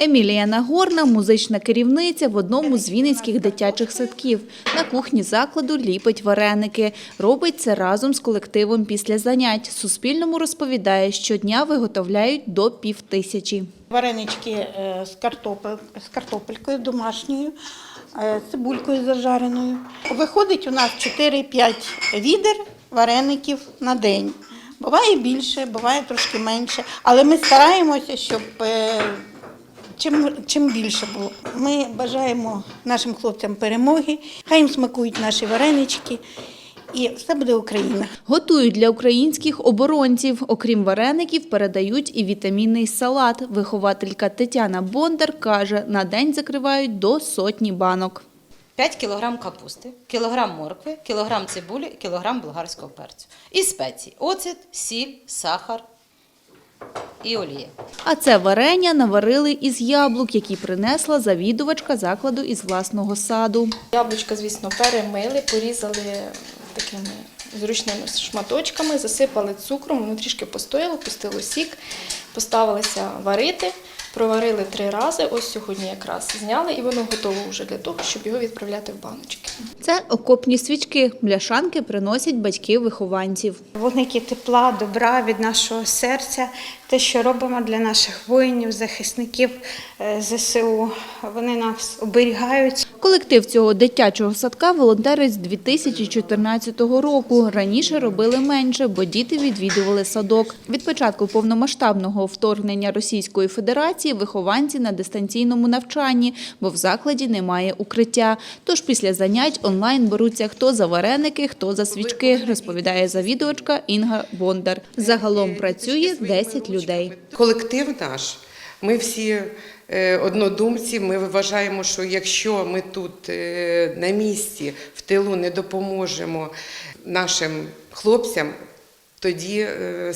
Емілія Нагорна – музична керівниця в одному з вінницьких дитячих садків. На кухні закладу ліпить вареники. Робить це разом з колективом після занять. Суспільному розповідає, щодня виготовляють до півтисячі. Варенички е, з, картопель, з картопелькою домашньою, е, цибулькою зажареною. Виходить у нас 4-5 відер вареників на день. Буває більше, буває трошки менше, але ми стараємося, щоб е, чим, чим більше було. Ми бажаємо нашим хлопцям перемоги, хай їм смакують наші варенички, і все буде Україна. Готують для українських оборонців. Окрім вареників, передають і вітамінний салат. Вихователька Тетяна Бондар каже, на день закривають до сотні банок. 5 кілограм капусти, кілограм моркви, кілограм цибулі, кілограм болгарського перцю. І спеції – оцет, сіль, сахар і олія. А це варення наварили із яблук, які принесла завідувачка закладу із власного саду. Яблучка, звісно, перемили, порізали такими зручними шматочками, засипали цукром, воно трішки постояло, пустило сік, поставилися варити, проварили три рази. Ось сьогодні якраз зняли, і воно готово вже для того, щоб його відправляти в баночки. Це окопні свічки. Бляшанки приносять батьки вихованців. Вогники тепла, добра від нашого серця, те, що робимо для наших воїнів, захисників е, ЗСУ. Вони нас оберігають. Колектив цього дитячого садка волонтерить з 2014 року. Раніше робили менше, бо діти відвідували садок. Від початку повномасштабного вторгнення Російської Федерації вихованці на дистанційному навчанні, бо в закладі немає укриття. Тож після занять онлайн беруться хто за вареники, хто за свічки, розповідає завідувачка Інга Бондар. Загалом працює 10 людей. Колектив наш, ми всі е, однодумці. Ми вважаємо, що якщо ми тут е, на місці, в тилу не допоможемо нашим хлопцям, тоді е,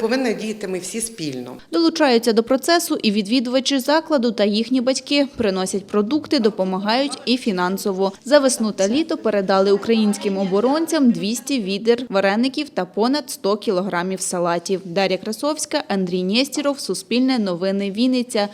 повинні діяти ми всі спільно. Долучаються до процесу і відвідувачі закладу та їхні батьки. Приносять продукти, допомагають і фінансово. За весну та літо передали українським оборонцям 200 відер вареників та понад 100 кілограмів салатів. Дар'я Красовська, Андрій Нєстіров, Суспільне новини Вінниця.